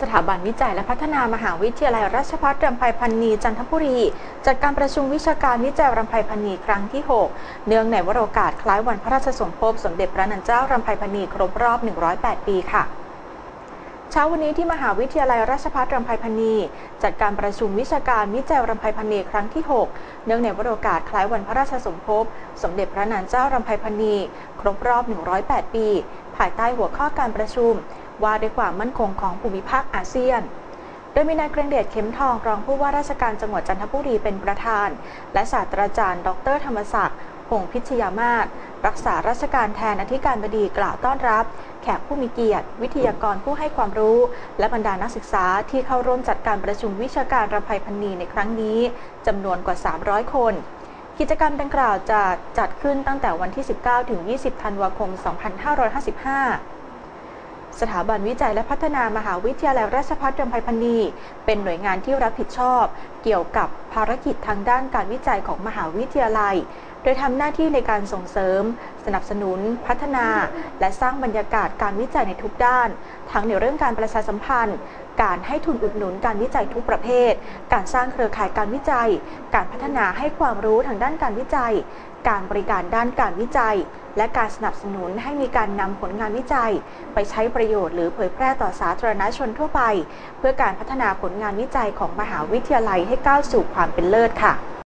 สถาบันวิจัยและพัฒนามหาวิทยาลัยราชภัฏรำไพพันนีจันทบุรี จัดการประชุมวิชาการวิจัยรำไพพันนีครั้งที่ 6 เนื่องในวโรกาสคล้ายวันพระราชสมภพสมเด็จพระนันเจ้ารำไพพันนีครบรอบ 108 ปีค่ะเช้าวันนี้ที่มหาวิทยาลัยราชภัฏรำไพพันนีจัดการประชุมวิชาการวิจัยรำไพพันนีครั้งที่ 6 เนื่องในวโรกาสคล้ายวันพระราชสมภพสมเด็จพระนางเจ้ารำไพพันนีครบรอบ 108 ปี ภายใต้หัวข้อการประชุม ว่าด้วยความมั่นคงของภูมิภาคอาเซียน โดยมีนายเกรงเดชเข็มทองรองผู้ว่าราชการจังหวัดจันทบุรีเป็นประธาน และศาสตราจารย์ ดร ธรรมศักดิ์พงษ์พิชยามาศรักษาราชการแทนอธิการบดีกล่าวต้อนรับ แขกผู้มีเกียรติ วิทยากรผู้ให้ความรู้ และบรรดานักศึกษาที่เข้าร่วมจัดการประชุมวิชาการรำไพพันนีในครั้งนี้จำนวนกว่า 300 คน กิจกรรมดังกล่าวจะจัดขึ้นตั้งแต่วันที่ 19 ถึง 20 ธันวาคม 2555 สถาบันวิจัยและพัฒนามหาวิทยาลัยราชภัฏรำไพพันนีเป็นหน่วยงานที่รับผิดชอบ เกี่ยวกับ ภารกิจทางด้านการวิจัยของมหาวิทยาลัย โดยทำหน้าที่ในการส่งเสริม สนับสนุน พัฒนา และสร้างบรรยากาศการวิจัยในทุกด้าน ทั้งในเรื่องการประชาสัมพันธ์ การให้ทุนอุดหนุนการวิจัยทุกประเภท การสร้างเครือข่ายการวิจัย การพัฒนาให้ความรู้ทางด้านการวิจัย การบริการด้านการวิจัย และการสนับสนุนให้มีการนำผลงานวิจัย ไปใช้ประโยชน์หรือเผยแพร่ต่อสาธารณชนทั่วไป เพื่อการพัฒนาผลงานวิจัยของมหาวิทยาลัยให้ก้าวสู่ความความเป็นเลิศค่ะ